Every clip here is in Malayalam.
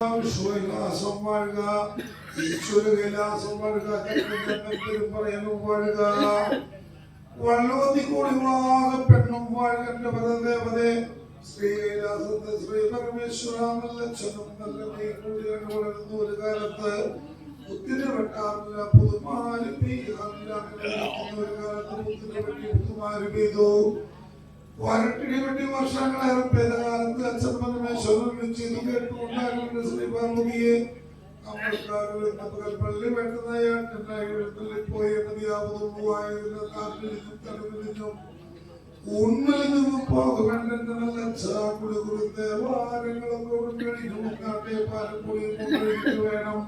വിശ്വവിലാസം വാഴുക ഈശ്വരകൈലാസം വാഴുക പറയാനും വാഴുക. വള്ളവത്തി കൂടി വാക പെണ്ണും വാഴകന്റെ പദദേവതേ ശ്രീ കൈലാസത്തെ ശ്രീ പരമേശ്വരാമല്ലച്ഛനും നല്ല കൂടി വളരുന്ന ഒരു കാലത്ത്. മുത്തിനെ വെട്ടാറില്ല പുതുമാരി പെയ്യാറില്ല ഒരു വർഷങ്ങളേറെ പെയ്ത കാലത്ത് അച്ഛൻ പരമേശ്വരൻ വിളിച്ചത് കേട്ടുകൊണ്ടാകുന്ന ശ്രീ പാർവതിയെ പള്ളി വെട്ടുന്നയാട്ടിൽ പോയി തലവിലും ഉണ്ണിൽ നിന്നും. പോകുമെന്നെ നല്ല ചാക്കുടി ഉൾക്കഴിഞ്ഞു നാട്ടെ വേണം.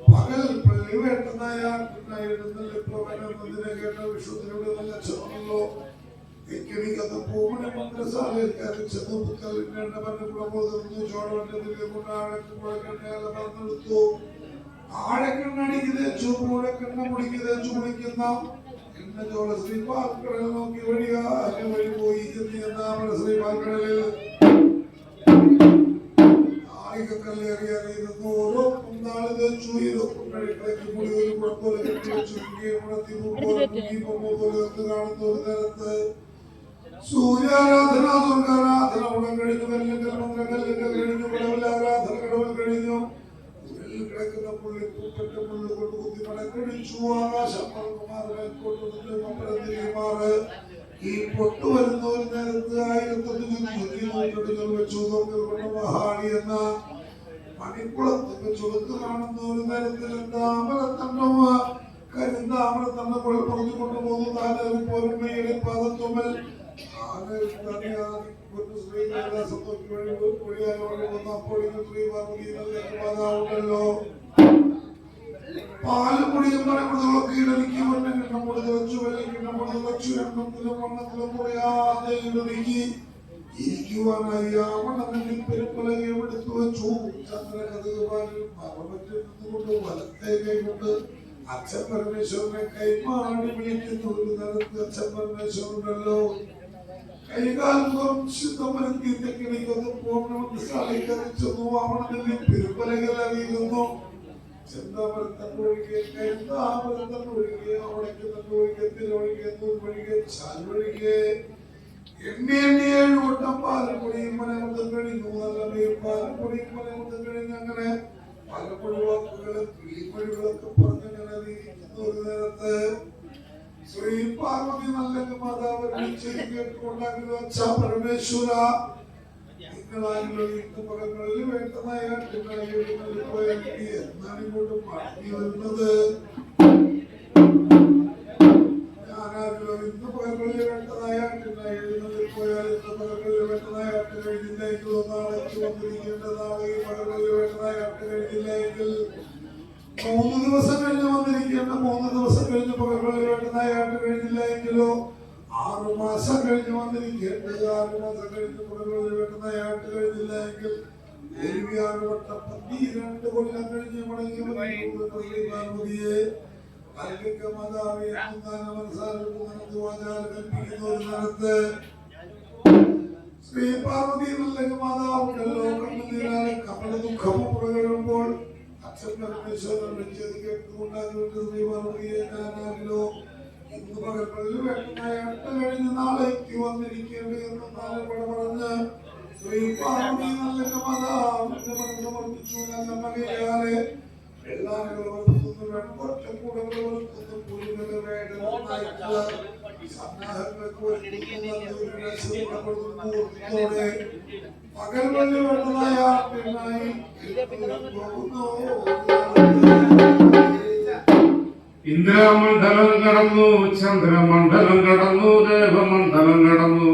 പകൽ പള്ളി വേണ്ടതായ പോകാനെന്നതിനെ കേട്ട വിഷുവിനോട് നല്ല ചെന്നല്ലോ എനിക്കത് പൂമണി മന്ത്രസാലയിൽ കയറി ചെന്ന് പുത്തലിന്റെ പറഞ്ഞ മുതിർന്നു ചോഴവന്റെ കൊണ്ടാഴക്ക് മുഴക്കണ്ണയാലെ പറഞ്ഞെടുത്തു ആഴക്കണ്ണടിക്ക് തേച്ചു മുഴക്കണ്ണ മുടിക്ക് തേച്ചു കുളിക്കുന്ന എന്നെ ചോള ശ്രീപാൽക്കടൽ നോക്കി വഴിയാകെ വഴി പോയി ചെന്ന് നമ്മുടെ ശ്രീപാൽക്കടലിൽ ആയിക്കല്ലേറി അറിയുന്നു ഓരോ കുന്നാൾ തേച്ചു ഇതൊക്കെ കിടക്കി മുടി ഒരു കുഴപ്പമില്ല കെട്ടി വെച്ചു. മുടത്തി പോലെ സൂര്യാരാധന ദുർഗാരാധന ഉടൻ കഴിഞ്ഞു കല്ലിങ്കൽ മന്ത്രകല്ലിങ്കൽ കഴിഞ്ഞു കടവിൽ ആരാധന കടവിൽ കഴിഞ്ഞു ഉള്ളിൽ കിടക്കുന്ന പുള്ളി പൂപ്പറ്റ പുല്ല് കൊണ്ട് കുത്തി മടക്കടിച്ചു ആകാശം കൊണ്ടുമാറ് ഈ പൊട്ടു വരുന്ന ഒരു നേരത്ത് ആയിരത്തി നൂറ്റെടുക്കൽ വെച്ചു എന്ന മണിക്കുളത്ത് ചുളുക്ക് കാണുന്ന ഒരു നേരത്തിൽ താമരത്തണ്ടം കരിന്താമരത്തണ്ട പോലെ പറഞ്ഞു കൊണ്ടുപോകുന്നു താനും പോരുമയുടെ പാദത്തുമ്മൽ ോ പാലും കുടിയും പറയുമ്പോഴൊക്കെ ഇടലിക്ക് വണ്ണം കിണ്ണം കൊടുത്ത് വെച്ചു വെള്ളം കിണ്ണം കൊടുത്ത് വെച്ചു എണ്ണത്തിലും വണ്ണത്തിലും കുറയാതെ ഇടലിക്ക് ഇരിക്കുവാനായി. ആ വണ്ണത്തിൽ പെരുപ്പലകയും എടുത്തു വെച്ചു. ചന്ദ്രകഥകുമാരും കൊണ്ട് വലത്തെ കൈകൊണ്ട് അച്ഛൻ പരമേശ്വരനെ കൈമാറി വിളിക്കുന്ന. ഒരു അച്ഛൻ പരമേശ്വരനല്ലോ. കൈകാലുകൾ ശുദ്ധമനം തെക്കിണിക്കൊന്ന് പൂർണമെന്ന് സാധിക്കുന്നു അവണത്തിൽ പെരുപ്പലകൾ അറിയുന്നു. ചെന്താമരത്തന്നൊഴികെ കൈന്താമരത്തന്നൊഴികെ അവിടേക്ക് തന്നൊഴികെ തിരൊഴികെ നൂൽവഴികെ ചാൽവഴികെ എണ്ണി എണ്ണി ഏഴ് വട്ടം പാലപ്പൊടിയും മനമത്തം കഴിഞ്ഞു. നല്ല നീർ പാലപ്പൊടിയും മനമത്തം കഴിഞ്ഞ്. അങ്ങനെ പലപ്പൊഴി വാക്കുകളും കിളിപ്പൊഴികളൊക്കെ പറഞ്ഞങ്ങനെ ഒരു നേരത്ത്. ശ്രീ പാർവതി നല്ല മാതാവ് കേട്ടുകൊണ്ടാകുന്നു അച്ഛാ പരമേശ്വര. നിങ്ങളാരും ഇന്ന് പകങ്ങളിൽ വേണ്ടതായി എന്നാണ് ഇങ്ങോട്ട് മടങ്ങി വരുന്നത്. ഞാൻ ഇന്ന് പകങ്ങളിൽ വേണ്ടതായ പോയാൽ പന്തിരണ്ട് കൊല്ലം കഴിഞ്ഞ് മടങ്ങി വന്നിരിക്കുന്നു പാർവതിയെ കൽവിക്ക മാതാവി എന്നും മനസ്സാലും വാചാൽ കൽപ്പിക്കുന്ന ഒരു നേരത്ത് ശ്രീ പാർവതി നല്ല മാതാവുണ്ടല്ലോ കണ്ണുനീരാലെ കപല ദുഃഖവും പുറകഴുമ്പോൾ അച്ഛൻ പരമേശ്വരൻ വെച്ചത് കേട്ടുകൊണ്ടാകുന്നത് ശ്രീ പാർവതിയെ ഞാനാകിലോ ഇന്ന് പകർപ്പള്ളിൽ വേണ്ടയാട്ട് കഴിഞ്ഞ് നാളേക്ക് വന്നിരിക്കേണ്ടത് എന്ന് പറഞ്ഞ് പകൽ വഴി വേണ്ടതായ പിന്നായി ഇന്ദ്രമണ്ഡലം കടന്നു ചന്ദ്രമണ്ഡലം കടന്നു ദേവമണ്ഡലം കടന്നു.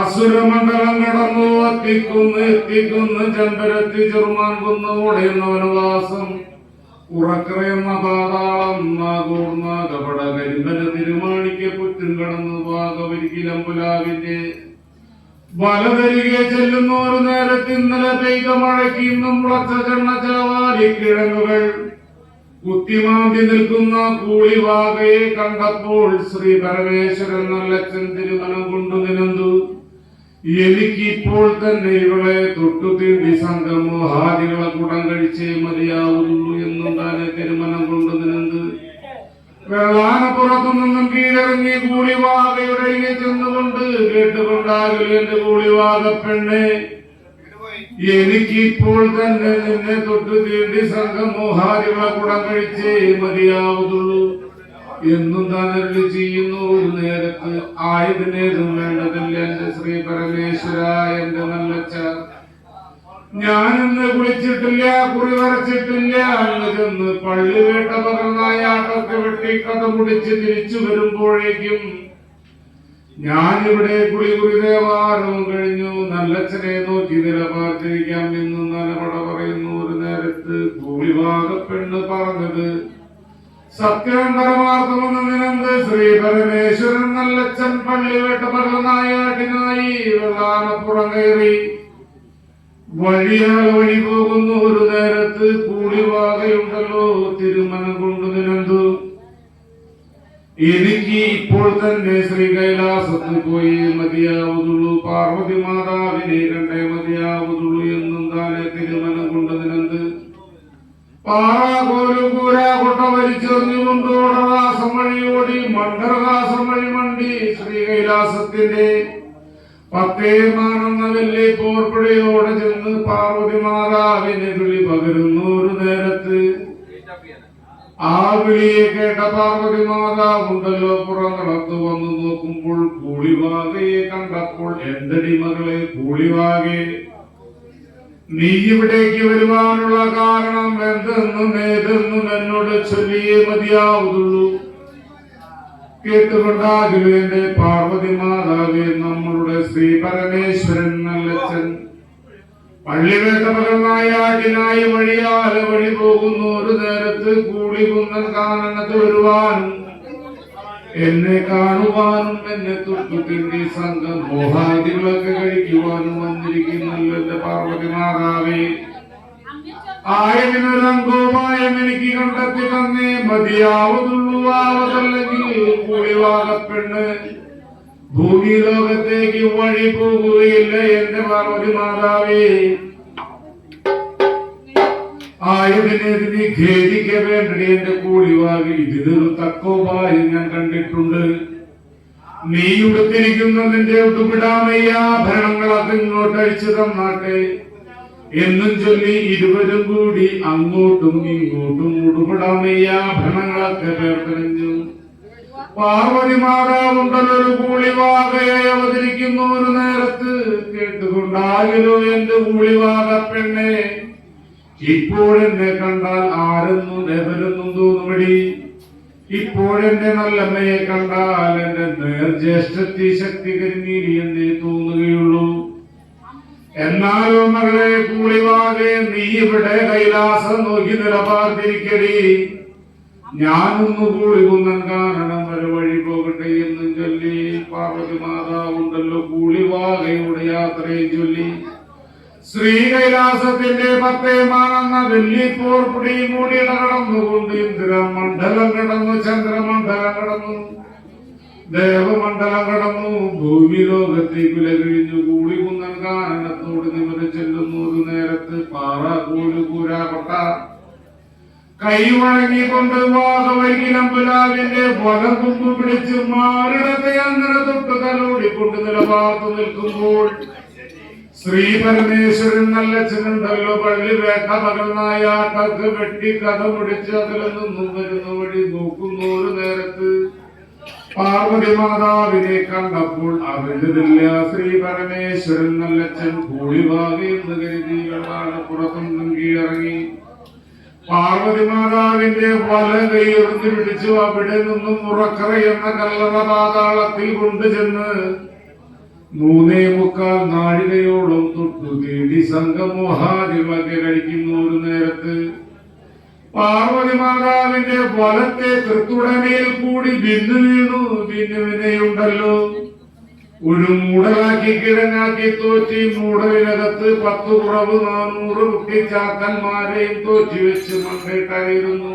അസുരമണ്ഡലം കടന്നു എത്തിക്കുന്നു എത്തിക്കുന്നു ചന്ദ്രത്തി ചെറുമാൻ കുന്ന് ഓടയുന്നവന് വാസം. ഉറക്കറയുന്ന പാതാളം നാകൂർന്ന കപട കരിമ്പന തിരുമാണിക്ക് പുറ്റും കടന്നു പാകവരിക്കിലമ്പുലാവിന്റെ വലതരികെ ചെല്ലുന്ന ഒരു നേരത്ത് ഇന്നലെ പെയ്ത മഴയ്ക്ക് ഇന്നും മുളച്ച ചെണ്ണച്ചാവാലി കിഴങ്ങുകൾ. കുത്തിമാന്തി നിൽക്കുന്ന കൂളിവാകയെ കണ്ടപ്പോൾ ശ്രീ പരമേശ്വരൻ നല്ലച്ഛൻ തിരുമനം കൊണ്ടു നിനന്തു. എനിക്കിപ്പോൾ തന്നെ ഇവളെ തൊട്ടു തീണ്ടി സംഘമോ ഹാദികളെ കൂടം കഴിച്ചേ മതിയാവുള്ളൂ എന്നും താനെ തീരുമാനം കൊണ്ടതിനെന്ത് വെള്ളാനപ്പുറത്തു നിന്നും കീഴറിഞ്ഞ് കൂളിവാകയുടെ ചെന്നുകൊണ്ട് കേട്ടുകൊണ്ടാകില്ല എന്റെ കൂളിവാക പെണ്ണെ. എനിക്കിപ്പോൾ തന്നെ നിന്നെ തൊട്ടു തീണ്ടി സംഘമോഹാരികളെ കൂടം കഴിച്ചേ മതിയാവുള്ളൂ എന്നും തന്നെ ചെയ്യുന്നു. ഒരു നേരത്ത് ആയതിനേതും വേണ്ടതില്ല. എന്റെ ശ്രീ പരമേശ്വര എന്റെ നല്ലച്ച ഞാൻ ഇന്ന് കുളിച്ചിട്ടില്ല കുറി വരച്ചിട്ടില്ല. അങ്ങ് ചെന്ന് പള്ളി വേട്ട പകർന്നായ ആട്ടൊക്കെ വെട്ടി കഥ മുടിച്ച് തിരിച്ചു വരുമ്പോഴേക്കും ഞാനിവിടെ കുളി കുറി ദേവാരവും കഴിഞ്ഞു. നല്ലച്ഛനെ നോക്കി നിലപാർത്തിരിക്കാം എന്ന് നിലപട പറയുന്നു. ഒരു നേരത്ത് കൂലിവാക പെണ്ണ് പറഞ്ഞത് സത്യം പരമാർത്ഥമെന്നതിനെന്ത് ശ്രീ പരമേശ്വരൻ നല്ലച്ചൻ പള്ളി വെട്ട പകർന്നായാട്ടിനായി വെള്ളാനപ്പുറം കയറി. വഴിയാൽ വഴി പോകുന്ന ഒരു നേരത്ത് കൂലിവാകയുണ്ടല്ലോ തിരുമനം കൊണ്ട് നിനന്തു എനിക്ക് ഇപ്പോൾ തന്നെ ശ്രീ കൈലാസത്തിൽ പോയി മതിയാവുന്നുള്ളൂ. പാർവതി മാതാവിനെ കണ്ടേ മതിയാവുന്നുള്ളൂ എന്നും താനെ തിരുമനം കൊണ്ട് പാറാകോലും കൂരാ കൊട്ട വലിച്ചെറിഞ്ഞുകൊണ്ട് വഴി വഴിയോടി മണ്ഡലവാസം വഴി മണ്ടി ശ്രീ കൈലാസത്തിന്റെ പത്തേമാനെന്ന വെള്ളി പോർപ്പുഴയോടെ ചെന്ന് പാർവതി മാതാവിനെ വിളി പകരുന്നു ഒരു നേരത്ത്. ആ വിളിയെ കേട്ട പാർവതി മാതാവുണ്ടല്ലോ പുറങ്ങളത്ത് വന്നു നോക്കുമ്പോൾ കൂളിവാകയെ കണ്ടപ്പോൾ എന്തടി മകളെ കൂളിവാകെ? നീ ഇവിടേക്ക് വരുവാനുള്ള കാരണം എന്തെന്നും ഏതെന്നും എന്നോട് ചൊല്ലിയേ മതിയാവുള്ളൂ. കേട്ടുകൊണ്ടാകുവേന്റെ പാർവതി മാതാവേ നമ്മളുടെ ശ്രീ പരമേശ്വരൻ നല്ലച്ഛൻ. പള്ളി പകർന്നായ ആടിനായി വഴിയാല വഴി പോകുന്നു. ഒരു നേരത്ത് കൂടി കുന്നൽ കാണനത്ത് വരുവാനും എന്നെ കാണുവാനും എന്നെ തൊട്ടു തിണ്ടി സംഘം മോഹാദികളൊക്കെ കഴിക്കുവാനും വന്നിരിക്കുന്നല്ലോ എന്റെ പാർവതി മാതാവേ. ആയതിനൊരങ്കോപായം എനിക്ക് കണ്ടെത്തി തന്നേ. മതിയാവതുള്ളൂ ആവതല്ലെങ്കിൽ കൂടിവാകപ്പെണ്ണ് ഭൂമി ലോകത്തേക്ക് വഴി പോകുകയില്ല എന്റെ പാർവതി മാതാവേ. ആയതിനെതിരെ ഖേദിക്ക വേണ്ടടി എന്റെ കൂടിവാകി ഇതിനൊരു തക്കോപായം ഞാൻ കണ്ടിട്ടുണ്ട്. നീ ഉടുത്തിരിക്കുന്ന നിന്റെ ഉടുപിടാമയ്യ ഭരണങ്ങൾ ഇങ്ങോട്ട് അഴിച്ചു തന്നാട്ടെ. എന്നും ചൊല്ലി ഇരുവരും കൂടി അങ്ങോട്ടും ഇങ്ങോട്ടും ഉടുപിടാമയ്യ ആഭരണങ്ങളൊക്കെ പേർത്തണിഞ്ഞു പാർവതി മാതാവുണ്ടല്ലോ കൂളിവാകയെ അവതരിക്കുന്ന ഒരു നേരത്ത്. കേട്ടുകൊണ്ടാകിലോ എന്റെ കൂളിവാക പെണ്ണെ ഇപ്പോഴെന്നെ കണ്ടാൽ ആരെന്നു നെഹരുന്നു തോന്നുമടി. ഇപ്പോഴെന്റെ നല്ലമ്മയെ കണ്ടാൽ എന്റെ നേർജ്യേഷ്ഠത്തി ശക്തി കരിഞ്ഞിരി എന്നേ തോന്നുകയുള്ളൂ. എന്നാലോ മകളെ കൂളിവാകെ നീ ഇവിടെ കൈലാസം നോക്കി നിലപാർത്തിരിക്കടി. ഞാനൊന്നു കൂളി കുന്നൻ കാരണം വരെ വഴി പോകട്ടെ എന്നും ചൊല്ലി. പാർവതി മാതാവുണ്ടല്ലോ കൂളിവാകയുടെ യാത്രയെ ചൊല്ലി. ശ്രീ കൈലാസത്തിന്റെ പത്തേമാണെന്ന വെള്ളിപ്പോർ പിടിയും കൂടി കടന്നുകൊണ്ട് ഇന്ദ്രമണ്ഡലം കടന്നു ചന്ദ്രമണ്ഡലം കടന്നു ദേവമണ്ഡലം കടന്നു ഭൂമി ലോകത്തെ ലകിഴിഞ്ഞു കൂടി കുന്നൻ കാനനത്തോട് നിമിര ചെല്ലുന്നു. ഒരു നേരത്ത് പാറ കൂലു കൈ വഴങ്ങിക്കൊണ്ട് വാഹവൈകിലമ്പുലാവിന്റെ വലം കുമ്പ് പിടിച്ച് മാറിടത്തെ അങ്ങനെ തൊട്ട് തലോടിക്കൊണ്ട് നിലപാർത്തു നിൽക്കുമ്പോൾ ശ്രീ പരമേശ്വരൻ നല്ല നല്ലച്ഛനുണ്ടല്ലോ പള്ളി വേട്ട പകർന്നായ കഥ വെട്ടി കഥ മുടിച്ച് അതിൽ നിന്നും വരുന്ന വഴി നോക്കുന്നു ഒരു നേരത്ത്. പാർവതി മാതാവിനെ കണ്ടപ്പോൾ അറിഞ്ഞതില്ല ശ്രീ പരമേശ്വരൻ നല്ലച്ചൻ കൂളിവാകെ എന്ന് കരുതി വെള്ളാണ് പുറത്തുനിന്നും കീഴറങ്ങി പാർവതി മാതാവിന്റെ വല കൈയെറിഞ്ഞു പിടിച്ചു അവിടെ നിന്നും ഉറക്കറ എന്ന കല്ലറ പാതാളത്തിൽ കൊണ്ടുചെന്ന് മൂന്നേ മുക്കാൽ നാഴികയോളം തൊട്ടു തേടി സംഘമോഹാദികളൊക്കെ കഴിക്കുന്ന ഒരു നേരത്ത് പാർവതി മാതാവിന്റെ വലത്തെ തൃത്തുടനയിൽ കൂടി ബിന്ദു വീണു. ബിന്ദുവിനെയുണ്ടല്ലോ ഒരു മൂടലാക്കി കിഴങ്ങാക്കി തോറ്റി മൂടലിനകത്ത് പത്ത് കുറവ് നാനൂറ് കുട്ടിച്ചാക്കന്മാരെയും തോറ്റി വെച്ച് മണ്ടയിട്ടായിരുന്നു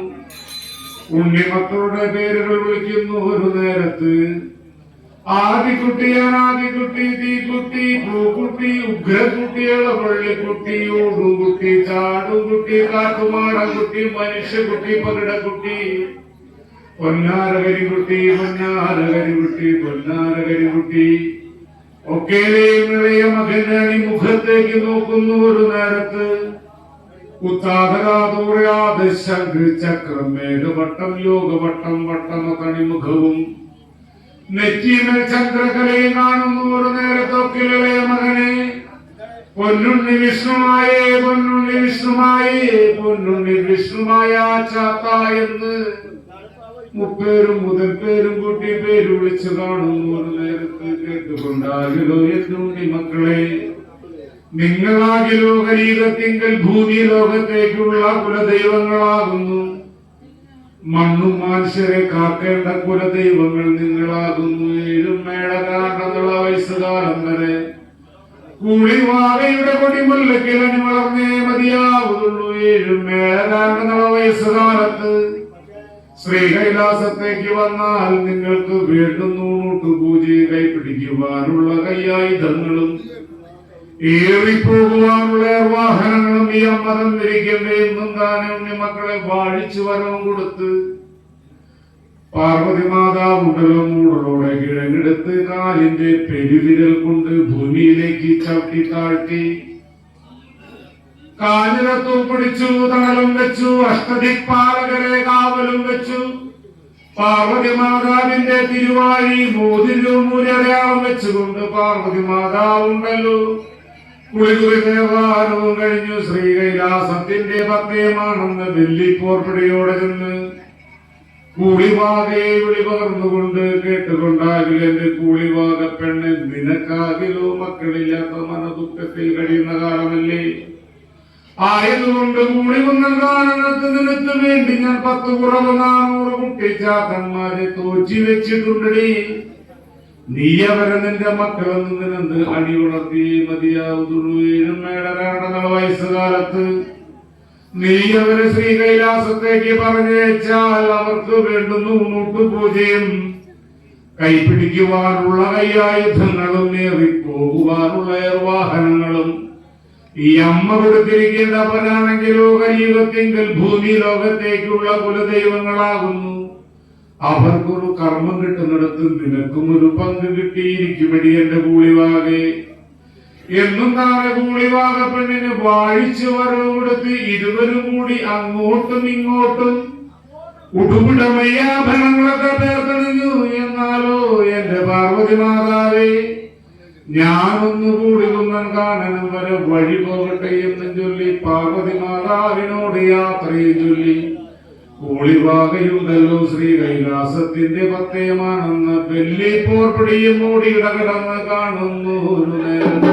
ഉണ്ണിമക്കളുടെ പേരുകൾ വിളിക്കുന്നു ഒരു നേരത്ത്. ആദിക്കുട്ടി തീ കുട്ടി പൂക്കുട്ടി ഉഗ്രക്കുട്ടി പള്ളിക്കുട്ടി ഊടുകുട്ടി ചാടുകുട്ടി കാട്ടുമാടകുട്ടി മനുഷ്യകുട്ടി പകിടക്കുട്ടി പൊന്നാരകരിക്കുട്ടി പൊന്നാരകരിക്കുട്ടി പൊന്നാരകരിക്കുട്ടി. ഒക്കെയും ഇളയ മകനാണി മുഖത്തേക്ക് നോക്കുന്നു ഒരു നേരത്ത്. ഉത്താതരാതൂറയാതെ ശംഖ് ചക്രം മേഘവട്ടം യോഗവട്ടം വട്ടമ കണിമുഖവും നെറ്റിമേൽ ചന്ദ്രകലയും കാണുന്നു. ഒരു നേരത്തൊക്കിലെ മകനെ. പൊന്നുണ്ണി വിഷ്ണുമായേ പൊന്നുണ്ണി വിഷ്ണുമായേ പൊന്നുണ്ണി വിഷ്ണുമായ ചാത്ത എന്ന്. മുപ്പേരും മുതൽപ്പേരും കൂട്ടി പേര് വിളിച്ചു കാണുന്നു. ഒരു നേരത്ത് കേട്ടുകൊണ്ടാകിലോ എന്നുണ്ണി മക്കളെ. നിങ്ങളാകിലോ ഹരീതത്തിങ്കൽ ഭൂമി ലോകത്തേക്കുള്ള കുലദൈവങ്ങളാകുന്നു. മണ്ണും മനുഷ്യരെ കാക്കേണ്ട കുലദൈവങ്ങൾ നിങ്ങളാകുന്നു. ഏഴും മേളകാണ്ടതുള്ള വയസ്സുകാലം വരെ. കൂളിവാകയുടെ കൊടിമുല്ലക്കിലനി വളർന്നേ മതിയാവുള്ളൂ ഏഴും മേളകാണ്ടതുള്ള വയസ്സുകാലത്ത്. ശ്രീകൈലാസത്തേക്ക് വന്നാൽ നിങ്ങൾക്ക് വീണ്ടും നൂണൂട്ട് പൂജയെ കൈപിടിക്കുവാനുള്ള കൈയായുധങ്ങളും ഏറിപ്പോകുവാനുള്ള വാഹനങ്ങളും ഈ അമ്മതം വിരിക്കണ്ടേ എന്നും താനും ഉണ്ണി മക്കളെ വാഴിച്ചു വരവും കൊടുത്ത് പാർവതി മാതാവ് ഉടലും ഉടലോടെ കിഴങ്ങെടുത്ത് കാലിന്റെ പെരുവിരൽ കൊണ്ട് ഭൂമിയിലേക്ക് ചവിട്ടി താഴ്ത്തി. കാഞ്ഞിരത്തു പിടിച്ചു തണലും വെച്ചു അഷ്ടദിക്പാലകരെ കാവലും വെച്ചു. പാർവതി മാതാവിന്റെ തിരുവാഴി മോതിരും മൂലടയാളം വെച്ചുകൊണ്ട് പാർവതി മാതാവുണ്ടല്ലോ. കുളികുറി ദേവാരവും കഴിഞ്ഞു ശ്രീകൈലാസത്തിന്റെ പത്തയമാണെന്ന് വെല്ലിപ്പോർപ്പിടയോടെ ചെന്ന് കൂളിവാകെ വിളി പകർന്നുകൊണ്ട് കേട്ടുകൊണ്ടാകിൽ കൂളിവാക പെണ്ണ്. നിനക്കാകിലോ മക്കളില്ലാത്ത മനദുഃഖത്തിൽ കഴിയുന്ന കാലമല്ലേ? ആയതുകൊണ്ട് കൂടി കുന്നങ്കാനത്ത് നിനക്ക് വേണ്ടി ഞാൻ പത്ത് കുറവ് നാനൂറ് കുട്ടിച്ചാത്തന്മാരെ തോച്ചി വെച്ചിട്ടുണ്ടടി നീ മക്കളിൽ നിന്ന് നിനന്ത് അടി ഉണർത്തി മതിയാവുതുള്ളൂ ഏഴും മേടരാണെന്ന വയസ്സുകാലത്ത്. നീ അവരെ കൈലാസത്തേക്ക് പറഞ്ഞാൽ അവർക്ക് വേണ്ടുന്നു നൂട്ടു പൂജയും. കൈപിടിക്കുവാനുള്ള കൈയായുധങ്ങളും ഏറിപ്പോകുവാനുള്ള വാഹനങ്ങളും ഈ അമ്മ കൊടുത്തിരിക്കേണ്ടവനാണെങ്കിലോ കലിയുഗത്തെങ്കിൽ ഭൂമി ലോകത്തേക്കുള്ള കുലദൈവങ്ങളാകുന്നു. അവർക്കൊരു കർമ്മം കിട്ടുന്നിടത്ത് നിനക്കും ഒരു പങ്ക് കിട്ടിയിരിക്കുമടി എന്റെ കൂളിവാകെ എന്നും താഴെ കൂളിവാക പെണ്ണിന് വാഴിച്ചു വരവ് കൊടുത്ത് ഇരുവരും കൂടി അങ്ങോട്ടും ഇങ്ങോട്ടും ഉടുപിടമയ്യാഭരണങ്ങളൊക്കെ പേർത്തണിഞ്ഞു എന്നാലോ എന്റെ പാർവതി മാതാവേ ഞാനൊന്ന് കൂടി കുന്നൻ കാണനും വരെ വഴി പോകട്ടെ എന്ന് ചൊല്ലി പാർവതി മാതാവിനോട് യാത്രയെ ചൊല്ലി. കൂളിവാകയുണ്ടല്ലോ ശ്രീ കൈലാസത്തിന്റെ പത്തയമാണെന്ന് വെല്ലി പോർപ്പിടിയും മൂടി ഇടകടന്ന് കാണുന്നു ഒരു നേരം.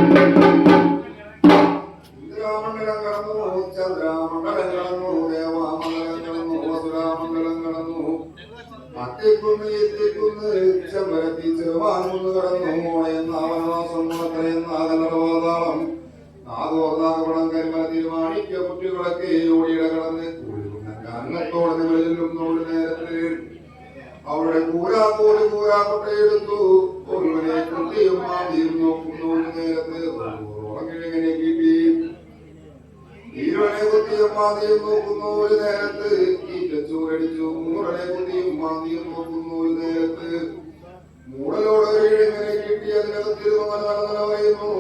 ഈരനെ കുത്തിയും മാതിയും നോക്കുന്നു ഒരു നേരത്ത്. ഈറ്റച്ചൂരടിച്ചു മൂറനെ കുത്തിയും മാതിയും നോക്കുന്നു കിട്ടി അതിനകത്തിരുന്ന് നല്ല പറയുന്നു.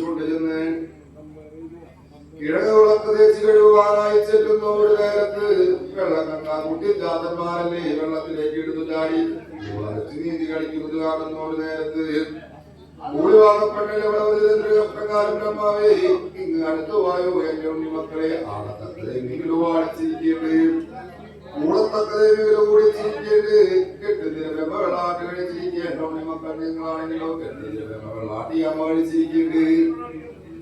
കൊണ്ടുചെന്ന് തേച്ച് കഴുകുവാനായി ചെല്ലുന്ന ഒരു നേരത്ത് വെള്ളം കണ്ട കുട്ടിജാതന്മാരല്ലേ വെള്ളത്തിലേക്ക് എടുത്തു ചാടി. വളച്ച് നീന്തി കളിക്കുന്നത് കാണുന്ന ഒരു നേരത്ത് കൂടിവാകപ്പെണ്ണൽ എവിടെ ഒരു പ്രകാരം ബ്രഹ്മാവേ ഇങ്ങ് അടുത്തു വായോ എന്റെ ആടിച്ചിരിക്കേണ്ടത് കൂടത്തക്കതെങ്കിലും കൂടി ചിരിക്കേണ്ടത് കെട്ടുന്നതിന് ബ്രഹ്മവെള്ളാട്ട് കഴിച്ചിരിക്കേണ്ട ഉണ്ണിമക്കൾ നിങ്ങളാണെങ്കിലോ കെട്ടുന്നതിന് ബ്രഹ്മവെള്ളാട്ടി അമ്മ കഴിച്ചിരിക്കേണ്ടത്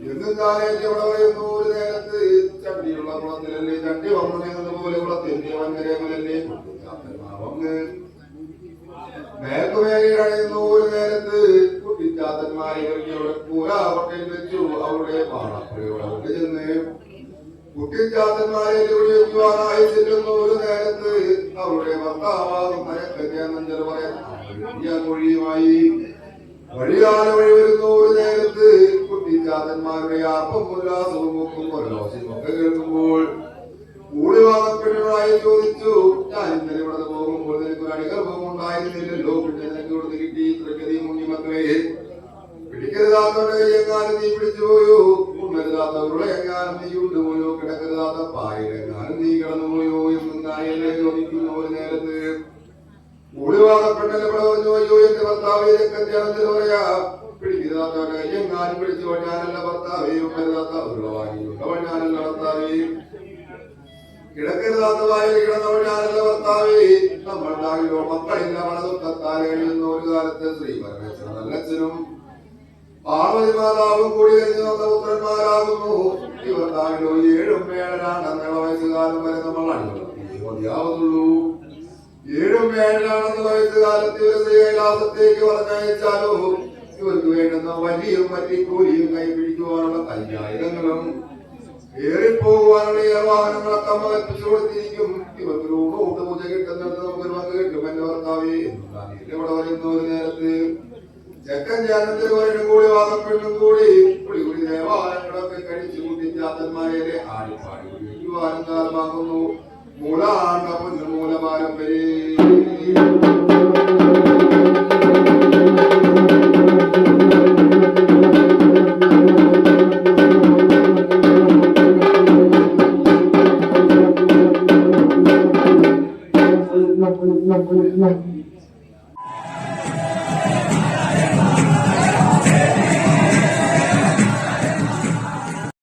എന്നും കാലയിൽ എവിടെ പറയുന്നു ഒരു നേരത്ത് ചണ്ടിയുള്ള കുളത്തിലല്ലേ ചണ്ടി വന്നത് പോലെ കുളത്തിന്റെ വന്നരേമലല്ലേ വന്ന് മേൽക്കുമേലയുന്ന ഒരു നേരത്ത് കുട്ടി കുട്ടിച്ചാത്തന്മാരെ അവിടെ കൂരാവട്ടയിൽ വെച്ചു അവരുടെ പാണപ്പുരയോടെ ചെന്ന് കുട്ടിച്ചാത്തന്മാരെ ഒരു നേരത്ത് അവരുടെ ഭർത്താവാകും മരക്കന്യാനഞ്ചർ പറയാൻ മൊഴിയുമായി വഴിയാലെ വഴി വരുന്ന ഒരു നേരത്ത് കുട്ടിച്ചാത്തന്മാരുടെ ആർപ്പം ഉല്ലാസവും ഒക്കും ഒക്കെ കേൾക്കുമ്പോൾ വാങ്ങപ്പെട്ടവരായി ചോദിച്ചു. ഞാൻ ഇന്നലെ ഇവിടെ പോകുമ്പോൾ നിനക്ക് ഒരു അടിഗർഭം ഉണ്ടായിരുന്നില്ലല്ലോ. പിന്നെ നിനക്ക് ഇവിടുന്ന് കിട്ടി ഇത്രയ്ക്കതി മുങ്ങി മക്കളെ. പിടിക്കരുതാത്തവരുടെ എങ്ങാനും നീ പിടിച്ചു പോയോ? ഉണ്ണരുതാത്തവരുടെ എങ്ങാനും നീ ഉണ്ടുപോയോ കിടക്കരുതാത്ത പായിലെങ്ങാനും നീ കിടന്നു പോയോ എന്നും നായല്ലേ ചോദിക്കുന്നു ഒരു നേരത്ത്. കൂടിവാദപ്പെട്ടല്ലേ പറഞ്ഞു അയ്യോ എന്റെ ഭർത്താവ് പറയാ. പിടിക്കരുതാത്തവരുടെ എങ്ങാനും ഭർത്താവേ ഉമ്മരുതാത്തവരുടെ വാങ്ങിയുണ്ടവൻ ഞാനല്ല ഭർത്താവേ കിടക്കരുതാത്ത വായിൽ കിടന്നവൻ ഞാനല്ല ഭർത്താവേ നമ്മളുണ്ടാകില്ലോ മക്കളില്ല മണതുക്കത്താലേഴുന്ന ഒരു ശ്രീ പരമേശ്വരൻ നല്ലച്ഛനും പാർവതി മാതാവും കൂടി കഴിഞ്ഞു വന്ന പുത്രന്മാരാകുന്നു. ഇവർക്കാകിലോ ഏഴും ഏഴരാണെന്നുള്ള വയസ്സുകാലം വരെ നമ്മൾ മതിയാവുന്നുള്ളൂ വയസ്സുകാലത്ത് ഇവരെ ശ്രീ പറഞ്ഞയച്ചാലോ? ഇവർക്ക് വേണ്ടുന്ന വലിയും വറ്റിക്കൂലിയും കൈപിടിക്കുവാനുള്ള കല്യായുധങ്ങളും ഏറിപ്പോകുവാനുള്ള വാഹനങ്ങളൊക്കെ മലപ്പിച്ചു കൊടുത്തിരിക്കും. ഇവർക്ക് രൂപ കൊണ്ട് പൂജ കിട്ടുന്നിടത്ത് നമുക്കൊരു പങ്ക് കിട്ടും എന്റെ ഭർത്താവേ ഇവിടെ വരുന്ന ഒരു നേരത്ത്. ചെക്കൻ ജാനത്തിൽ വരനും കൂടി വാദപ്പെണ്ണും കൂടി. കുളി കുടി ദേവാലയങ്ങളൊക്കെ കഴിച്ചു കൂട്ടി ജാതന്മാരെ ആടിപ്പാടി കാലമാകുന്നു മൂലാണ്ട പൊന്നു മൂലമാരം വരെ.